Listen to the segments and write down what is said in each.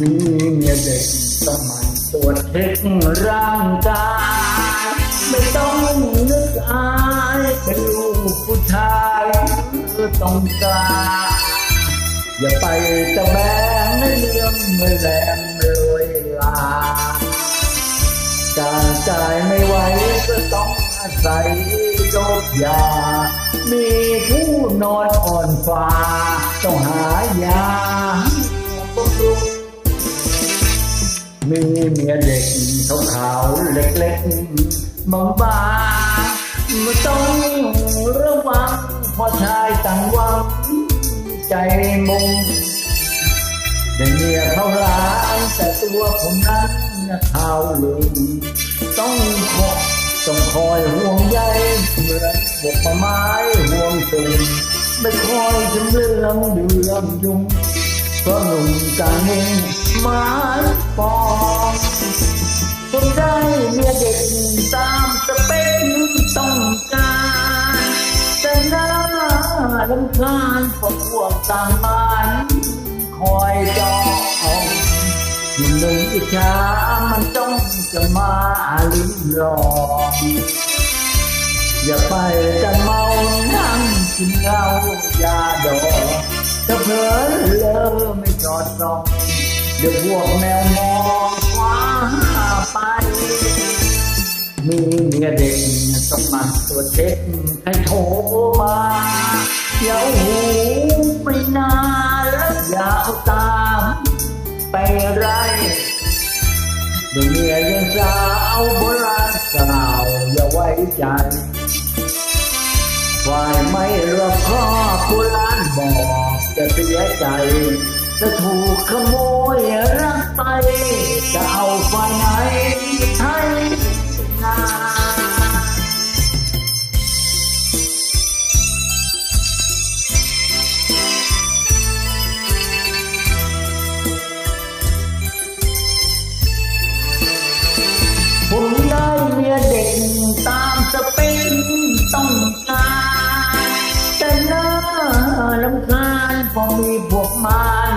มีเด็กสมัยตรวจร่างกายไม่ต้องนึกอายเป็นลูกผู้ชายต้องการอย่าไปตะแบงในเรื่องไม่แรงเลยลาการจ่ายไม่ไหวก็ต้องอาศัยโรคยา มีผู้นอนอ่อนฟ้าต้องหายาบำรุง มีเมียเด็กขาวๆเล็กๆบางบางไม่ต้องระวังพอชายต่างหวัง ใจมุงได้เมียเขาร้านแต่ตัวผมนั้นข่าวลืมต้องคอยต้องคอยห่วงใยเหมือนบกไม้ห่วงตึงไม่คอยจนเรื่องเดือมยุ่ง เพราะหนุ่มกาเองไม้ปองผมได้เมียเด็กตามสเปคต้องการแต่หน้าลำคาญพวกพวกต่างบ้านคอยจองหนึ่งอิจฉามันต้องจะมาลิ้มลองอย่าไปกันเมานั่งกินเหล้ายาดอง ถ้าเผลอเลอไม่จอดส่องเดี๋ยวพวกแมวมองคว้าไป มีเมียเด็กต้องมันตัวเช็คให้โทรมาอย่าหูไม่นานแล้วยาเอาตามไปไรเดี๋ยวเมียยังสาวโบราณเก่าวอย่าไว้ใจฝ่ายไม่รอบคอ ใจ จะถูกขโมยรักไป จะเอาไปไหน มีพวกมัน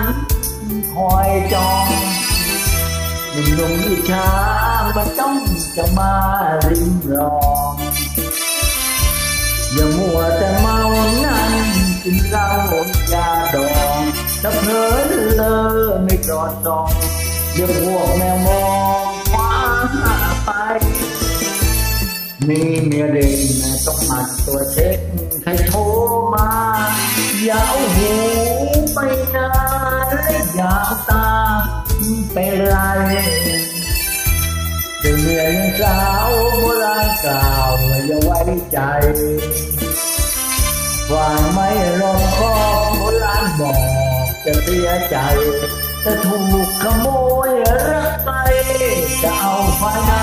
คอยจองหนุ่มหนุ่มๆอิจฉามันต้องจะมาริมรองอย่ามัวแต่เมานั่งกินเหล้ายาดองแล้วเพลินเลอไม่จอดส่องเดี๋ยวพวกแมวมองคว้าไป มีเมียเด็กต้องหมันตัวเช็คใครโทรมาอย่าเอาหู อย่ากตาตาไปไรเดี๋ยวเมียยังสาวโบราณกล่าวอย่าไว้ใจวางไม่รอบคอบโบราณบอกจะเสียใจ จะถูกขโมยรักไปจะเอาไฟไหน